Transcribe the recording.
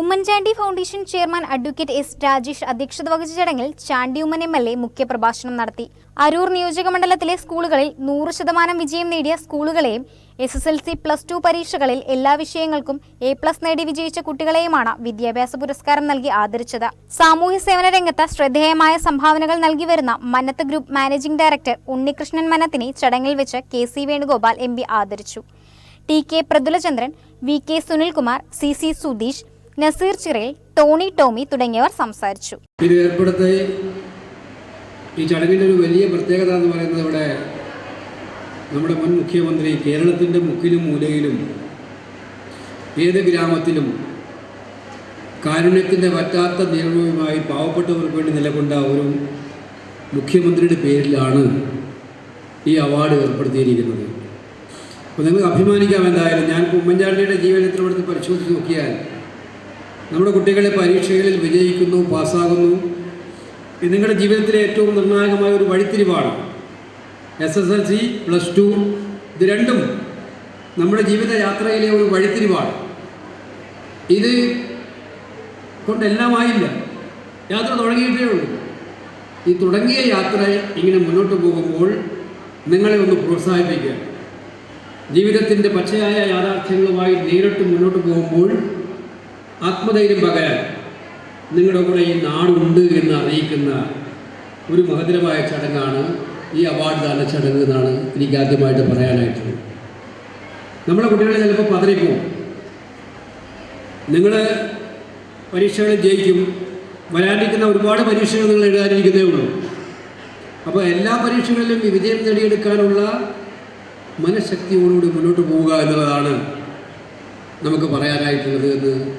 Oommen Chandy foundation chairman advocate S Rajesh അധ്യക്ഷത വഹിച്ച ചടങ്ങിൽ Chandy Oommen M L A മുഖ്യപ്രഭാഷണം നടത്തി. അരൂർ നിയോജക മണ്ഡലത്തിലെ സ്കൂളുകളിൽ നൂറ് ശതമാനം വിജയം നേടിയ സ്കൂളുകളെയും S S L C plus two പരീക്ഷകളിൽ എല്ലാ വിഷയങ്ങൾക്കും എ പ്ലസ് നേടി വിജയിച്ച കുട്ടികളെയുമാണ് വിദ്യാഭ്യാസ പുരസ്കാരം നൽകി ആദരിച്ചത്. സാമൂഹ്യ സേവന രംഗത്ത് ശ്രദ്ധേയമായ സംഭാവനകൾ നൽകി വരുന്ന Mannath group managing director Unnikrishnan മന്നത്തിനെ ചടങ്ങിൽ വെച്ച് കെ സി വേണുഗോപാൽ എം ആദരിച്ചു. T K Prathulachandran V K Sunilkumar C C Sudheesh Naseer Chirayil Tony Tomy തുടങ്ങിയവർ സംസാരിച്ചു. ഈ ചടങ്ങിന്റെ ഒരു വലിയ പ്രത്യേകത എന്ന് പറയുന്നത് ഇവിടെ നമ്മുടെ മുൻ മുഖ്യമന്ത്രി കേരളത്തിന്റെ മുക്കിലും മൂലയിലും ഏത് ഗ്രാമത്തിലും കാരുണ്യത്തിന്റെ വറ്റാത്ത നിയമവുമായി പാവപ്പെട്ടവർക്ക് വേണ്ടി നിലകൊണ്ട ഒരു മുഖ്യമന്ത്രിയുടെ പേരിലാണ് ഈ അവാർഡ് ഏർപ്പെടുത്തിയിരിക്കുന്നത്. അപ്പോൾ നിങ്ങൾക്ക് അഭിമാനിക്കാം എന്തായാലും. ഞാൻ ഉമ്മൻചാണ്ടിയുടെ ജീവചരിത്രം എടുത്ത് പരിശോധിച്ച് നോക്കിയാൽ നമ്മുടെ കുട്ടികളെ പരീക്ഷകളിൽ വിജയിക്കുന്നു പാസ്സാകുന്നു. ഇത് നിങ്ങളുടെ ജീവിതത്തിലെ ഏറ്റവും നിർണായകമായ ഒരു വഴിത്തിരിവാണ്. S S L C plus two ഇത് രണ്ടും നമ്മുടെ ജീവിത യാത്രയിലെ ഒരു വഴിത്തിരിവാണ്. ഇത് കൊണ്ടെല്ലാമായില്ല. യാത്ര തുടങ്ങിയിട്ടേ ഉള്ളൂ. ഈ തുടങ്ങിയ യാത്ര ഇങ്ങനെ മുന്നോട്ട് പോകുമ്പോൾ നിങ്ങളെ ഒന്ന് പ്രോത്സാഹിപ്പിക്കുക. ജീവിതത്തിന്റെ പച്ചയായ യാഥാർത്ഥ്യങ്ങളുമായി നേരിട്ട് മുന്നോട്ട് പോകുമ്പോൾ ആത്മധൈര്യം പകരാൻ നിങ്ങളുടെ കൂടെ ഈ നാടുണ്ട് എന്ന് അറിയിക്കുന്ന ഒരു മഹത്തരമായ ചടങ്ങാണ് ഈ അവാർഡ് ദാന ചടങ്ങ് എന്നാണ് എനിക്ക് ആദ്യമായിട്ട് പറയാനായിട്ടുള്ളത്. നമ്മുടെ കുട്ടികൾ ചിലപ്പോൾ പതറിപ്പോവും. നിങ്ങൾ പരീക്ഷകളിൽ ജയിക്കും. വരാനിരിക്കുന്ന ഒരുപാട് പരീക്ഷകൾ നിങ്ങൾ എഴുതാനിരിക്കുന്നേ ഉള്ളൂ. അപ്പോൾ എല്ലാ പരീക്ഷകളിലും വിജയം നേടിയെടുക്കാനുള്ള മനഃശക്തിയോടുകൂടി മുന്നോട്ട് പോവുക എന്നുള്ളതാണ് നമുക്ക് പറയാനായിട്ടുള്ളത് എന്ന്